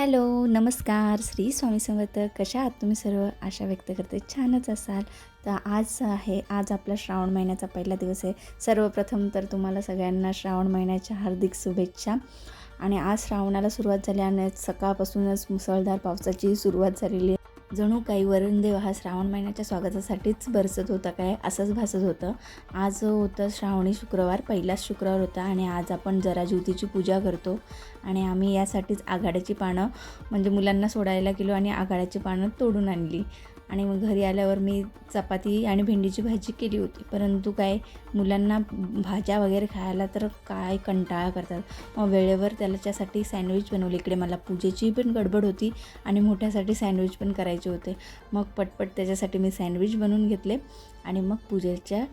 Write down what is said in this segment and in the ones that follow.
Hello नमस्कार. श्री स्वामी समर्थ. कशा आहात तुम्ही सर्व? आशा व्यक्त करते. छानच असाल. तर आज आहे आज आपला श्रावण महिन्याचा पहिला दिवस आहे. सर्वप्रथम तर तुम्हाला सगळ्यांना श्रावण महिन्याच्या हार्दिक शुभेच्छा. आणि आज श्रावणाला सुरुवात झाली आणि सकाळपासूनच मुसळधार पावसाची सुरुवात झालेली आहे. जणू काही वरुणदेव हा श्रावण महिन्याच्या स्वागतासाठीच बरसत होता काय? असंच भासत होतं. आज होतं श्रावणी शुक्रवार पहिलाच शुक्रवार होता आणि आज आपण जरा ज्योतीची पूजा करतो. आणि आम्ही यासाठीच आघाड्याची पानं म्हणजे मुलांना सोडायला गेलो आणि आघाड्याची पानं तोडून आणली. आणि मग घरी आल्यावर मी चपाती आणि भेंडीची भाजी केली होती. परंतु काय मुलांना भाज्या वगैरे खायला तर काय कंटाळा करतात. मग वेळेवर त्याच्यासाठी सँडविच बनवले. इकडे मला पूजेची पण गडबड होती आणि मोठ्यासाठी सँडविच पण करायचे होते. मग पटपट त्याच्यासाठी मी सँडविच बनवून घेतले आणि मग पूजेच्या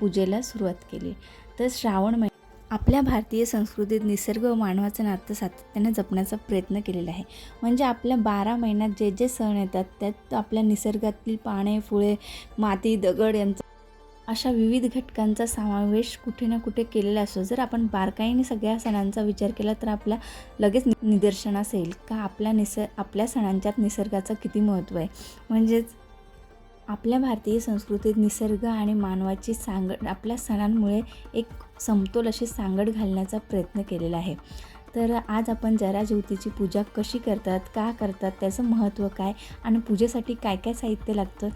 पूजेला सुरुवात केली. तर श्रावण महिना आपल्या भारतीय संस्कृतीत निसर्ग व मानवाचं नातं सातत्याने जपण्याचा प्रयत्न केलेला आहे. म्हणजे आपल्या बारा महिन्यात जे जे सण येतात त्यात आपल्या निसर्गातील पाने फुळे माती दगड यांचा अशा विविध घटकांचा समावेश कुठे ना कुठे केलेला असतो. जर आपण बारकाईने सगळ्या सणांचा विचार केला तर आपल्या लगेच निदर्शनास येईल का? आपल्या निस आपल्या सणांच्यात निसर्गाचं किती महत्त्व आहे? म्हणजेच आपल्या भारतीय संस्कृतीत निसर्ग आणि मानवाची सांगड आपल्या सणांमुळे एक समतोल अशी सांगड घालण्याचा प्रयत्न केलेला आहे. तर आज आपण जरा ज्योतीची पूजा कशी करतात का करतात त्याचं महत्त्व काय आणि पूजेसाठी काय काय साहित्य लागतं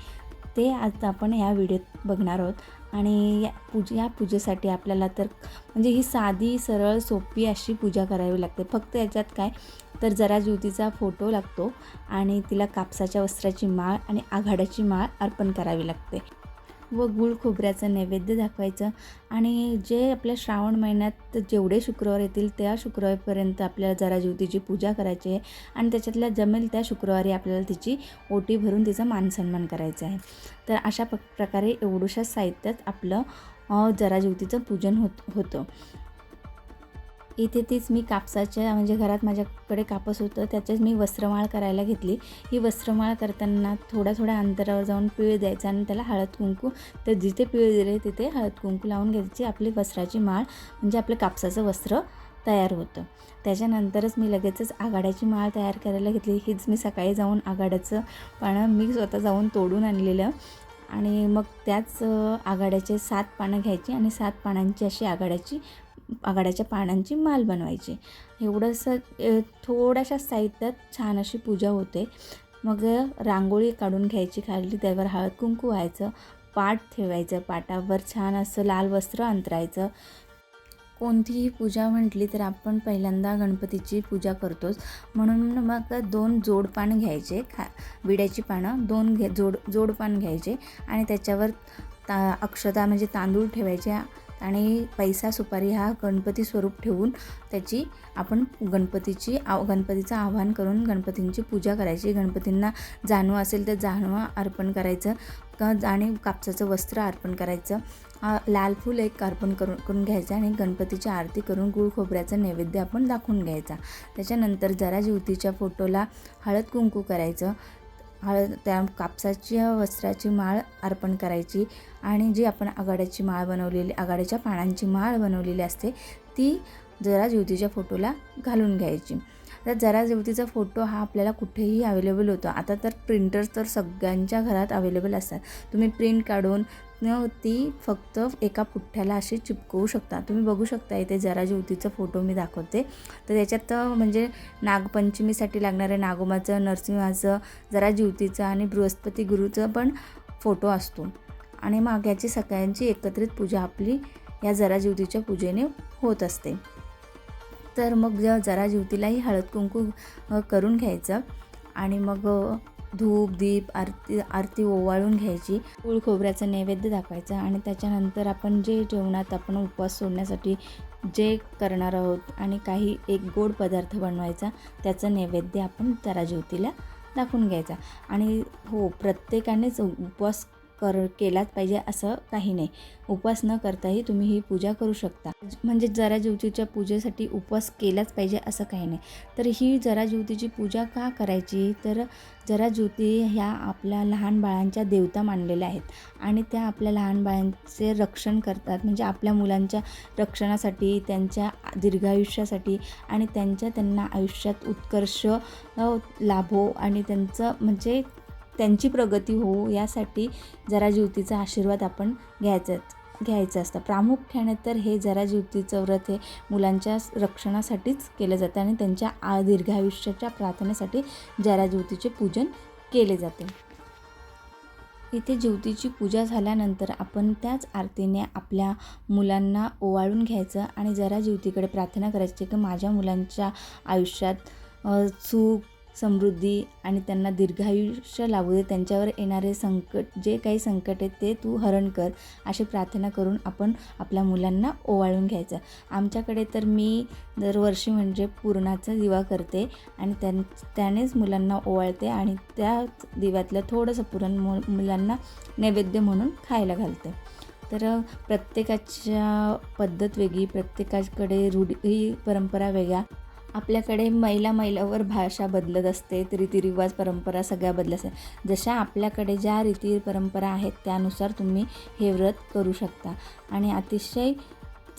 ते आज आपण या व्हिडिओत बघणार आहोत. आणि या पूजे या पूजेसाठी आपल्याला तर म्हणजे ही साधी सरळ सोपी अशी पूजा करावी लागते. फक्त याच्यात काय तर जरा ज्योतीचा फोटो लागतो आणि तिला कापसाच्या वस्त्राची माळ आणि आघाड्याची माळ अर्पण करावी लागते व गुळ खोबऱ्याचं नैवेद्य दाखवायचं. आणि जे आपल्या श्रावण महिन्यात जेवढे शुक्रवार येतील त्या शुक्रवारपर्यंत आपल्याला जरा ज्योतीची पूजा करायची आहे आणि त्याच्यातल्या जमेल त्या शुक्रवारी आपल्याला तिची ओटी भरून तिचा मानसन्मान करायचा आहे. तर अशा प प्रकारे एवढूशा साहित्यात आपलं जरा ज्योतीचं पूजन होत होतं. इथे तीच मी कापसाच्या म्हणजे घरात माझ्याकडे कापस होतं त्याच्याच मी वस्त्रमाळ करायला घेतली. ही वस्त्रमाळ करताना थोड्या थोड्या अंतरावर जाऊन पिळ द्यायचा आणि त्याला हळद कुंकू तर जिथे पिळ दिले तिथे हळद कुंकू लावून घ्यायची. आपली वस्त्राची माळ म्हणजे आपलं कापसाचं वस्त्र तयार होतं. त्याच्यानंतरच मी लगेचच आघाड्याची माळ तयार करायला घेतली. हीच मी सकाळी जाऊन आघाड्याचं पानं मी स्वतः जाऊन तोडून आणलेलं. आणि मग त्याच आघाड्याचे सात पानं घ्यायची आणि सात पानांची अशी आघाड्याची आघाड्याच्या पानांची माल बनवायची. एवढंसं थोड्याशा साहित्यात छान अशी पूजा होते. मग रांगोळी काढून घ्यायची खाली त्यावर हळद कुंकू व्हायचं पाट ठेवायचं पाटावर छान असं लाल वस्त्र अंतरायचं. कोणतीही पूजा म्हटली तर आपण पहिल्यांदा गणपतीची पूजा करतोच. म्हणून मग दोन जोडपान घ्यायचे खा विड्याची पानं दोन घे जोड जोडपान घ्यायचे आणि त्याच्यावर ता अक्षता म्हणजे तांदूळ ठेवायचे. आणि पैसा सुपारी हा गणपती स्वरूप ठेवून त्याची आपण गणपतीची आव गणपतीचं आवाहन करून गणपतींची पूजा करायची. गणपतींना जानवं असेल तर जानवं अर्पण करायचं का आणि कापसाचं वस्त्र अर्पण करायचं. लाल फूल एक अर्पण करून करून घ्यायचं आणि गणपतीची आरती करून गुळ खोबऱ्याचा नैवेद्य आपण दाखवून घ्यायचा. त्याच्यानंतर जरा ज्योतीच्या फोटोला हळद कुंकू करायचं. हळद त्या कापसाच्या वस्त्राची माळ अर्पण करायची आणि जी आपण आघाड्याची माळ बनवलेली आघाड्याच्या पानांची माळ बनवलेली असते ती जरा ज्योतीच्या फोटोला घालून घ्यायची. तर जरा ज्योतीचा फोटो हा आपल्याला कुठेही अवेलेबल होतो. आता तर प्रिंटर्स तर सगळ्यांच्या घरात अवेलेबल असतात. तुम्ही प्रिंट काढून न ती फक्त एका पुठ्ठ्याला अशी चिपकवू शकता. तुम्ही बघू शकता इथे जरा ज्योतीचा फोटो मी दाखवते. तर त्याच्यात म्हणजे नागपंचमीसाठी लागणाऱ्या नागोमाचं नरसिंहाचं जरा ज्योतीचं आणि बृहस्पती गुरुचं पण फोटो असतो. आणि मग याची सगळ्यांची एकत्रित पूजा आपली या जरा ज्योतीच्या पूजेने होत असते. तर मग जरा ज्योतीलाही हळद कुंकू करून घ्यायचं. आणि मग धूप दीप आरती आरती ओवाळून घ्यायची. गुळ खोबऱ्याचं नैवेद्य दाखवायचा आणि त्याच्यानंतर आपण जे जेवणात आपण उपवास सोडण्यासाठी जे करणार आहोत आणि काही एक गोड पदार्थ बनवायचा त्याचं नैवेद्य आपण जरा ज्योतीला दाखवून घ्यायचा. आणि हो प्रत्येकानेच उपवास कर केलाच पाहिजे असं काही नाही. उपवास न करताही तुम्ही ही पूजा करू शकता. म्हणजे जरा ज्योतीच्या पूजेसाठी उपवास केलाच पाहिजे असं काही नाही. तर ही जरा ज्योतीची पूजा का करायची? तर जरा ज्योती ह्या आपल्या लहान बाळांच्या देवता मानलेल्या आहेत. आणि त्या आपल्या लहान बाळांचे रक्षण करतात. म्हणजे आपल्या मुलांच्या रक्षणासाठी त्यांच्या दीर्घायुष्यासाठी आणि त्यांच्या त्यांना आयुष्यात उत्कर्ष लाभो आणि त्यांचं म्हणजे त्यांची प्रगती होऊ यासाठी जरा ज्योतीचा आशीर्वाद आपण घ्यायचाच घ्यायचं असतं. प्रामुख्याने तर हे जरा ज्योतीचं व्रत हे मुलांच्या रक्षणासाठीच केलं जातं आणि त्यांच्या आ दीर्घायुष्याच्या प्रार्थनेसाठी जरा ज्योतीचे पूजन केले जाते. इथे ज्योतीची पूजा झाल्यानंतर आपण त्याच आरतीने आपल्या मुलांना ओवाळून घ्यायचं आणि जरा ज्योतीकडे प्रार्थना करायची की माझ्या मुलांच्या आयुष्यात चूक समृद्धी आणि त्यांना दीर्घायुष्य लाभू दे. त्यांच्यावर येणारे संकट जे काही संकट आहेत ते तू हरण कर. अशी प्रार्थना करून आपण आपल्या मुलांना ओवाळून घ्यायचं. आमच्याकडे तर मी दरवर्षी म्हणजे पुरणाचा दिवा करते आणि त्यां त्यानेच मुलांना ओवाळते आणि त्या दिव्यातलं थोडंसं पुरण मु मुलांना नैवेद्य म्हणून खायला घालते. तर प्रत्येकाच्या पद्धत वेगळी प्रत्येकाकडे रूढी परंपरा वेगळ्या. आपल्याकडे मैला मैलावर भाषा बदलत असते रीतिरिवाज परंपरा सगळ्या बदलत असतात. जशा आपल्याकडे ज्या रीती परंपरा आहेत त्यानुसार तुम्ही हे व्रत करू शकता. आणि अतिशय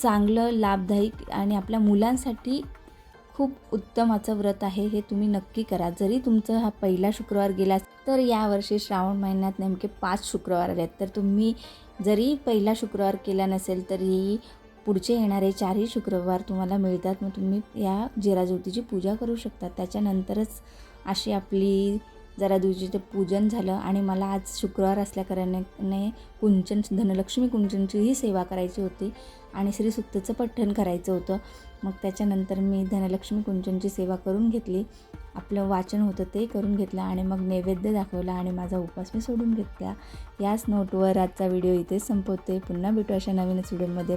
चांगलं लाभदायक आणि आपल्या मुलांसाठी खूप उत्तमाचं व्रत आहे हे तुम्ही नक्की करा. जरी तुमचं हा पहिला शुक्रवार गेला तर यावर्षी श्रावण महिन्यात नेमके पाच शुक्रवार आले आहेत तर तुम्ही जरी पहिला शुक्रवार केला नसेल तरी पुढचे येणारे चारही शुक्रवार तुम्हाला मिळतात. मग तुम्ही या जिराज्योतीची पूजा करू शकता. त्याच्यानंतरच अशी आपली जरा दिवशीचं पूजन झालं आणि मला आज शुक्रवार असल्याकारणाने कुंचन धनलक्ष्मी कुंचनचीही सेवा करायची होती आणि श्रीसुक्तचं पठ्ठन करायचं होतं. मग त्याच्यानंतर मी धनलक्ष्मी कुंचनची सेवा करून घेतली. आपलं वाचन होतं ते करून घेतलं आणि मग नैवेद्य दाखवला आणि माझा उपवास मी सोडून घेतला. याच नोटवर आजचा व्हिडिओ इथेच संपवते. पुन्हा भेटू अशा नवीनच व्हिडिओमध्ये.